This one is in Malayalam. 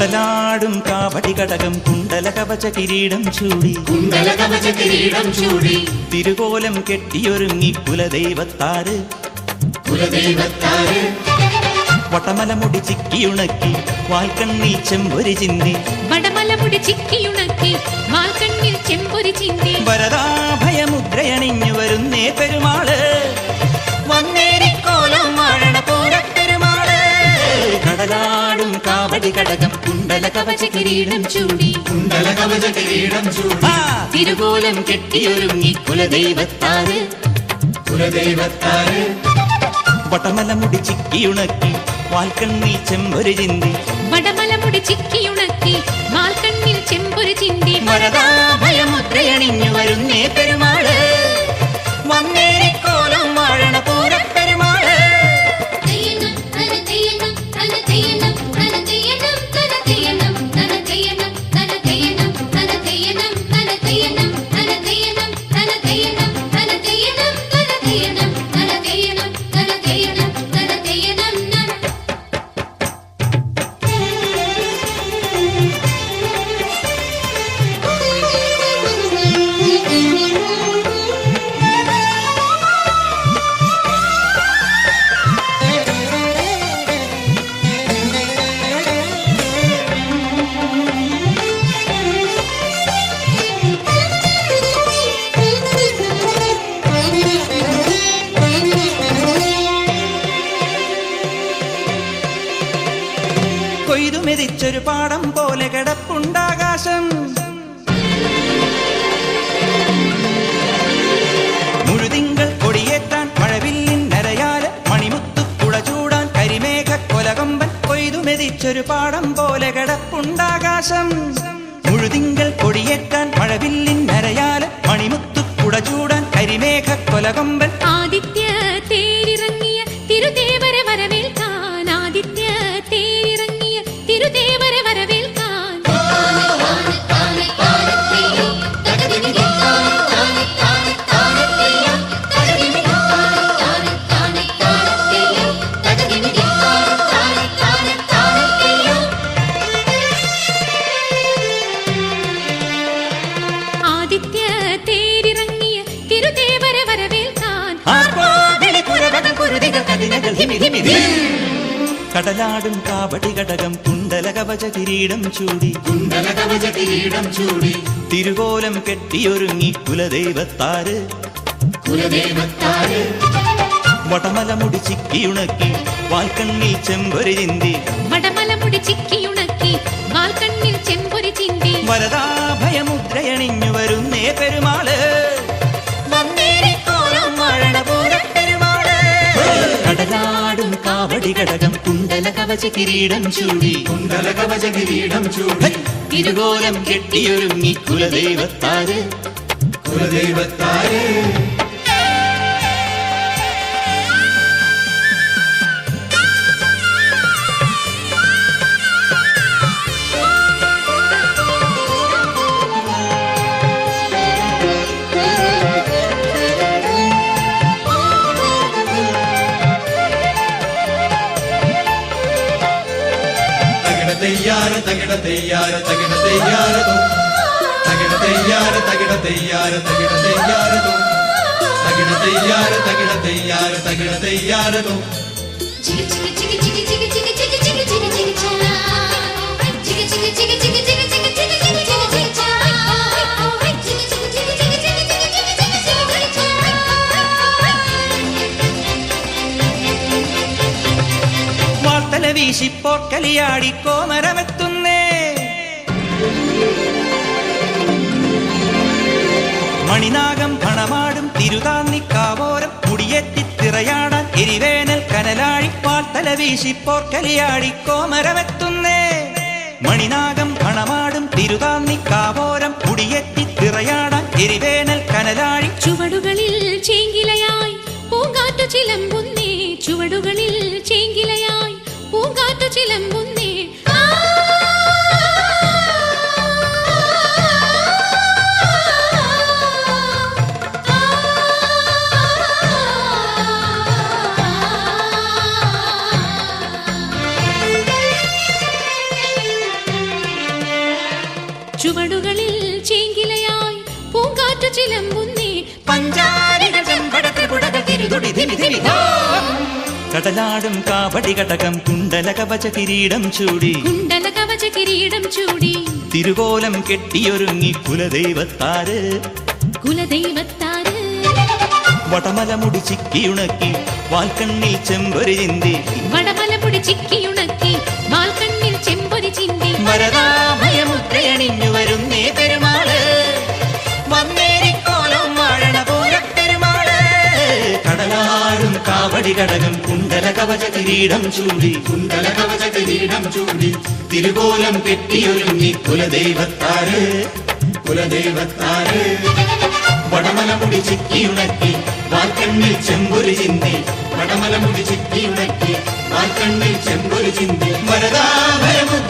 കടലാടും കാവടി കടകം കുണ്ടല കവച കിരീടം ചൂടി. കുണ്ടല കവച കിരീടം ചൂടി. തിരുകോലം കെട്ടിയൊരുങ്ങി കുലദൈവത്താറ് കുലദൈവത്താര്. വട്ടമല മുടി ചിക്കിയുണക്കി വാൽക്കണ്ണിൽ ചെമ്പൊരി ചിന്തി. വടമലമുടി ചിക്കിയുണക്കി വാൽക്കണ്ണിൽ ചെമ്പൊരി ചിന്തി. വരദാഭയമുദ്രയണിഞ്ഞു വരുന്നേ പെരുമാൾ. വന്നേരിക്കോലം വാഴണ പൂരപ്പെരുമാൾ. കടലാടും കാവടി കടകം കവച കിരീടം ചൂടി. കുണ്ടല കവച കിരീടം ചൂടി തിരുകോലം കെട്ടിയൊരുങ്ങി കുലദൈവത്താറ്. കുലദൈവത്താര് വടമല മുടി ചിക്കിയുണക്കി വാൽക്കണ്ണിൽ ചെമ്പൊരു ചിന്തി. വടമല മുടി ചിക്കിയുണക്കി വാൽക്കണ്ണിൽ ചെമ്പൊരു ചിന്തി. വരദാഭയമുദ്രയണിഞ്ഞു കൊയ്തുമെതിച്ചൊരു പാടം പോലെ കിടപ്പുണ്ടാകാശം. മുഴുതിങ്കൾ കൊടിയേറ്റാൻ മഴവില്ലിൻ നരയാൽ മണിമുത്തു കുടചൂടാൻ കരിമേഘ കൊലകമ്പൻ കൊയ്തുമെതിച്ചൊരു പാടം പോലെ കിടപ്പുണ്ടാകാശം. മുഴുതിങ്കൾ കൊടിയേറ്റാൻ മഴവില്ലിൻ നരയാൽ മണിമുത്തു കുട ചൂടാൻ കരിമേഘ കൊലകമ്പൻ കടലാടും കാവടി ഘടകം കുണ്ടല കവച കിരീടം ചൂടി. കുണ്ടല കവച കിരീടം ചൂടി. തിരുകോലം കെട്ടിയൊരുങ്ങി കുലദേവത്താര്. കുലദൈവത്താര്. വടമല മുടി ചിക്കിയുണക്കി വാൽക്കണ്ണിൽ ചെമ്പൊരി ചിന്തി. വടമല മുടി ചിക്കിയുണക്കി വാൽക്കണ്ണിൽ ചെമ്പൊരി ചിന്തി. വരദാഭയമുദ്രയണിഞ്ഞു വരുന്നേ പെരുമാൾ. கடகம் குண்டல கவച കിരീടം ചൂടി കുണ്ടല കവച കിരീടം ചൂടി ഇരുകോലം കെട്ടിയൊരുങ്ങി കുലദൈവത്താര് കുലദൈവത്താരേ തകിട തെയ്യാര തകിട തെയ്യാരതോ തകിട തെയ്യാര തകിട തെയ്യാര തകിട തെയ്യാരതോ തകിട തെയ്യാര തകിട തെയ്യാര തകിട തെയ്യാരതോ ചികി ചികി ചികി ചികി ചികി ചികി ചികി ചികി ചികി ചികി ചാ. ചികി ചികി ചികി ചികി ചികി ചികി ചികി ചികി മണിനാഗം പണമാടും തിരുതാന്നിക്കാവോരം കുടിയേറ്റി തിറയാടാൻ എരിവേനൽ കനലാഴി വീശി പോർക്കലിയാടി കോമരമെത്തുന്നേ. മണിനാഗം പണമാടും തിരുതാന്നിക്കാവോരം കുടിയേറ്റി തിറയാടാൻ എരിവേനൽ കനലാഴി ചുവടുകളിൽ ചേങ്കിലയായി പൂങ്കാറ്റു ചിലമ്പുന്നേ. ചുവടുകളിൽ ചേങ്കിലയായി പൂങ്കാറ്റു ചിലമ്പുന്നേ. ചിലമ്പുന്നേ കടലാടും കാവടി കടകം കുണ്ടല കവച കിരീടം ചൂടി. കുണ്ടല കവച കിരീടം ചൂടി. തിരുകോലം കെട്ടിയൊരുങ്ങി കുലദൈവത്താര്. കുലദൈവത്താര്. വടമല മുടി ചിക്കിയുണക്കി വാൽക്കണ്ണിൽ ചെമ്പൊരി ചിന്തി. വടമല മുടി ചിക്കിയുണക്കി വാൽക്കണ്ണിൽ ചെമ്പൊരി ചിന്തി. കടകം കുണ്ടല കവച കിരീടം ചൂടി കുണ്ടല കവച കിരീടം ചൂടി. തിരുകോലം കെട്ടിയൊരുങ്ങി കുലദൈവത്താര് കുലദൈവത്താര്. വടമല മുടി ചിക്കിയുണക്കി വാൽക്കണ്ണിൽ ചെമ്പൊരു ചിന്തി. വടമല മുടി ചിക്കിയുണക്കി വാൽക്കണ്ണിൽ ചെമ്പൊരു ചിന്തി. പെരുമാൾ